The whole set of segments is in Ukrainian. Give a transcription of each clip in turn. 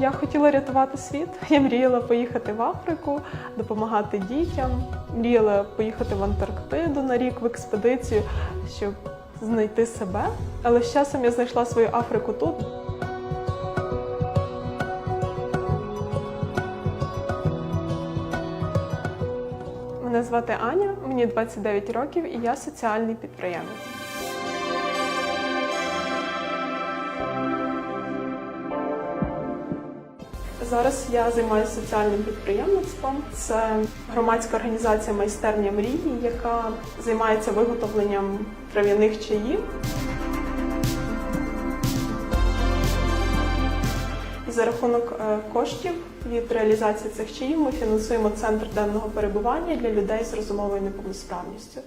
Я хотіла рятувати світ. Я мріяла поїхати в Африку, допомагати дітям. Мріяла поїхати в Антарктиду на рік в експедицію, щоб знайти себе. Але з часом я знайшла свою Африку тут. Мене звати Аня, мені 29 років і я соціальний підприємець. Зараз я займаюся соціальним підприємництвом. Це громадська організація майстерня мрії, яка займається виготовленням трав'яних чаїв. За рахунок е, коштів від реалізації цих чаїв ми фінансуємо центр денного перебування для людей з розумовою неповносправністю.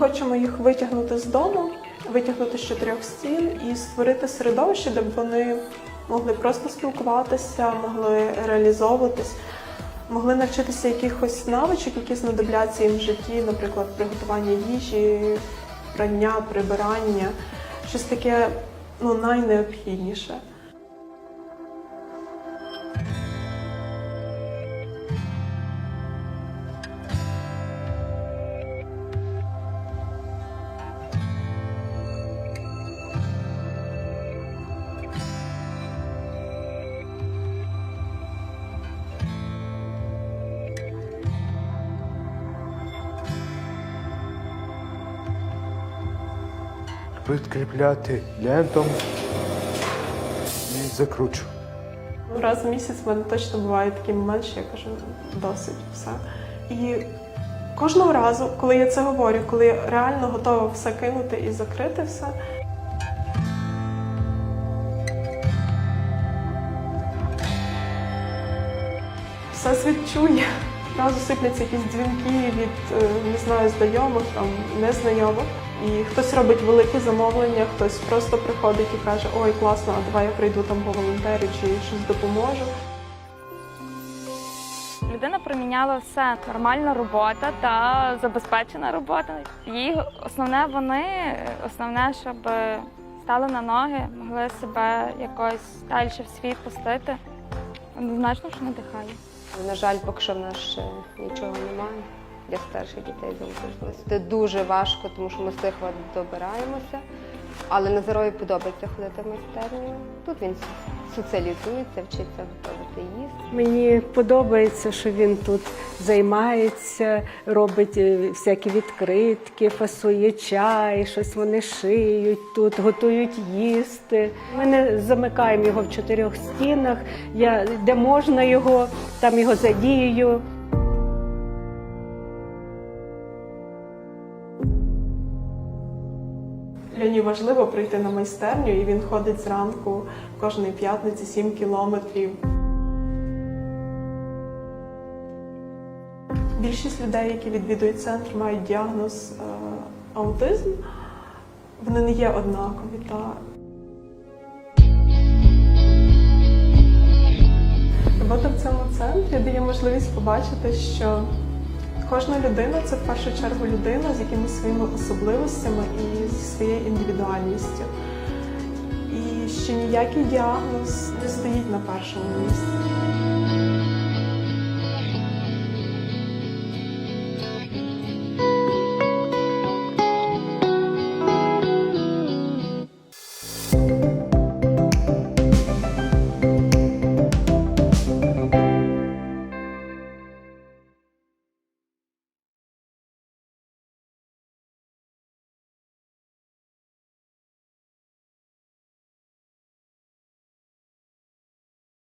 Хочемо їх витягнути з дому, витягнути з чотирьох стін і створити середовище, де б вони могли просто спілкуватися, могли реалізовуватись, могли навчитися якихось навичок, які знадобляться їм в житті, наприклад, приготування їжі, прання, прибирання, щось таке ну, найнеобхідніше. Підкріпляти лентом і закручу. Ну, Раз в місяць в мене точно буває такий момент, що я кажу, досить все. І кожного разу, коли я це говорю, коли я реально готова все кинути і закрити все. Все світ чує. Одразу сипляться якісь дзвінки від е, не знаю, знайомих, там незнайомих. І хтось робить великі замовлення, хтось просто приходить і каже, ой, класно, а давай я прийду там по волонтерю чи щось допоможу. Людина проміняла все. Нормальна робота та забезпечена робота. Їх основне вони, основне, щоб стали на ноги, могли себе якось далі в світ пустити. Однозначно, що надихає. На жаль, поки що в нас ще нічого немає для старших дітей залишилось. Це дуже важко, тому що ми з лихва добираємося. Але Назарові подобається ходити в майстерню. Тут він соціалізується, вчиться готувати їсти. Мені подобається, що він тут займається, робить е, всякі відкритки, фасує чай, щось вони шиють тут, готують їсти. Ми не замикаємо його в чотирьох стінах. Я, де можна його, там його задію. Льоні важливо прийти на майстерню, і він ходить зранку кожної п'ятниці 7 кілометрів. Більшість людей, які відвідують центр, мають діагноз е, аутизм. Вони не є однакові. Та... Робота в цьому центрі дає можливість побачити, що Кожна людина це в першу чергу людина з якимись своїми особливостями і зі своєю індивідуальністю. І що ніякий діагноз не стоїть на першому місці.